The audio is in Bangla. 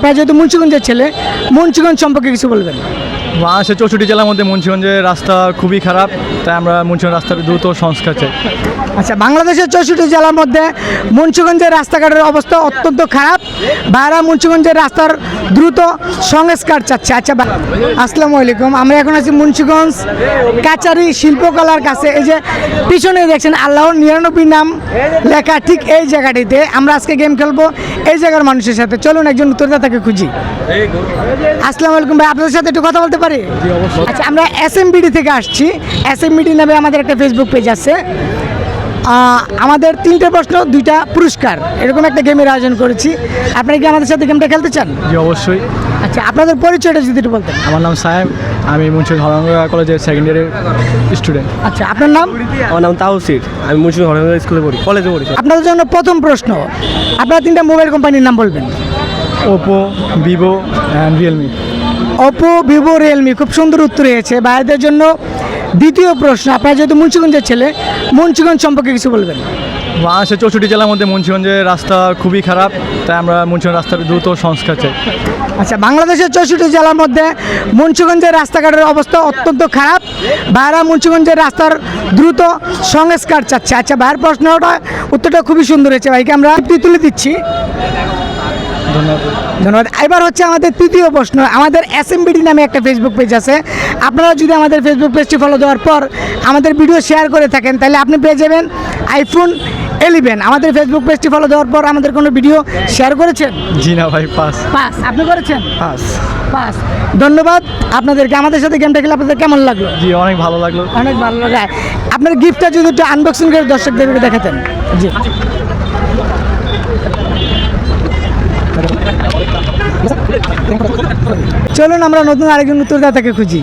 আপনারা যেহেতু মুন্সিগঞ্জের ছেলে মুন্সিগঞ্জ সম্পর্কে কিছু বলবেন। বাংলাদেশের চৌষট্টি জেলার মধ্যে মুন্সিগঞ্জের রাস্তা খুবই খারাপ, তাই আমরা মুন্সিগঞ্জ রাস্তার দ্রুত সংস্কার চাই। আচ্ছা বাংলাদেশের চৌষট্টি জেলার মধ্যে মুন্সিগঞ্জের রাস্তাঘাটের অবস্থা অত্যন্ত খারাপ। ভাইরা মুন্সিগঞ্জের রাস্তার দ্রুত সংস্কার চাচ্ছে। আচ্ছা আসসালামু আলাইকুম। আমরা এখন আছি মুন্সিগঞ্জ কাচারি শিল্পকলার কাছে। এই যে পিছনে দেখছেন আল্লাহর নিরানব্বই নাম লেখা ঠিক এই জায়গাটিতে। আমরা আজকে গেম খেলব এই জায়গার মানুষের সাথে। চলুন একজন উত্তরদাতাকে খুঁজি। আসসালামু আলাইকুম ভাই, আপনাদের সাথে একটু কথা বলতে পারি? আচ্ছা আমরা এস থেকে আসছি। এস নামে আমাদের একটা ফেসবুক পেজ আছে। আমাদের তিনটে প্রশ্ন দুইটা পুরস্কার। এরকম একটা গেমের আয়োজন করেছি। আপনারা কি আমাদের সাথে গেমটা খেলতে চান? জি অবশ্যই। আচ্ছা আপনাদের পরিচয়টা যদি একটু বলতেন। আমার নাম সাহেব আমি মুন্সিগঞ্জ হরঙ্গা কলেজের সেকেন্ড ইয়ারের স্টুডেন্ট আচ্ছা আপনার নাম? আমার নাম তাওসির। আমি মুন্সিগঞ্জ হরিণগঞ্জ স্কুলে পড়ি কলেজে পড়ি আপনাদের জন্য প্রথম প্রশ্ন আপনারা তিনটা মোবাইল কোম্পানির নাম বলবেন। Oppo Vivo and Realme Oppo Vivo Realme খুব সুন্দর উত্তর হয়েছে ভাইদের জন্য দ্বিতীয় প্রশ্ন আপনারা যেহেতু মুন্সিগঞ্জের ছেলে মুন্সিগঞ্জ সম্পর্কে কিছু বলবেন? বাংলাদেশের চৌষট্টি জেলার মধ্যে মুন্সিগঞ্জের রাস্তা খুবই খারাপ তাই আমরা মুন্সিগঞ্জ রাস্তার দ্রুত সংস্কার চাই। আচ্ছা বাংলাদেশের চৌষট্টি জেলার মধ্যে মুন্সিগঞ্জের রাস্তাঘাটের অবস্থা অত্যন্ত খারাপ। ভাইরা মুন্সিগঞ্জের রাস্তার দ্রুত সংস্কার চাচ্ছে। আচ্ছা ভাইয়ের প্রশ্নটা উত্তরটা খুবই সুন্দর হয়েছে। ভাইকে আমরা তুলে দিচ্ছি। ধন্যবাদ। ধন্যবাদ। এবার হচ্ছে আমাদের তৃতীয় প্রশ্ন আমাদের এসএমবিডি নামে একটা ফেসবুক পেজ আছে। আপনারা যদি আমাদের ফেসবুক পেজটি ফলো দেওয়ার পর আমাদের ভিডিও শেয়ার করে থাকেন তাহলে আপনি পেয়ে যাবেন আইফোন এলিভেন আমাদের ফেসবুক পেজটি ফলো দেওয়ার পর আমাদের কোনো ভিডিও শেয়ার করেছেন? জি না ভাই পাস পাস আপনি করেছেন? পাস পাস ধন্যবাদ। আপনাদেরকে আমাদের সাথে গেমটা খেলে আপনাদের কেমন লাগল? জি অনেক ভালো লাগল। অনেক ভালো লাগে আপনার গিফটটা যদি একটু আনবক্সিং করে দর্শকদেরকে দেখাতেন। জি। চলুন আমরা নতুন আরেকজন উত্তরদাতাকে খুঁজি।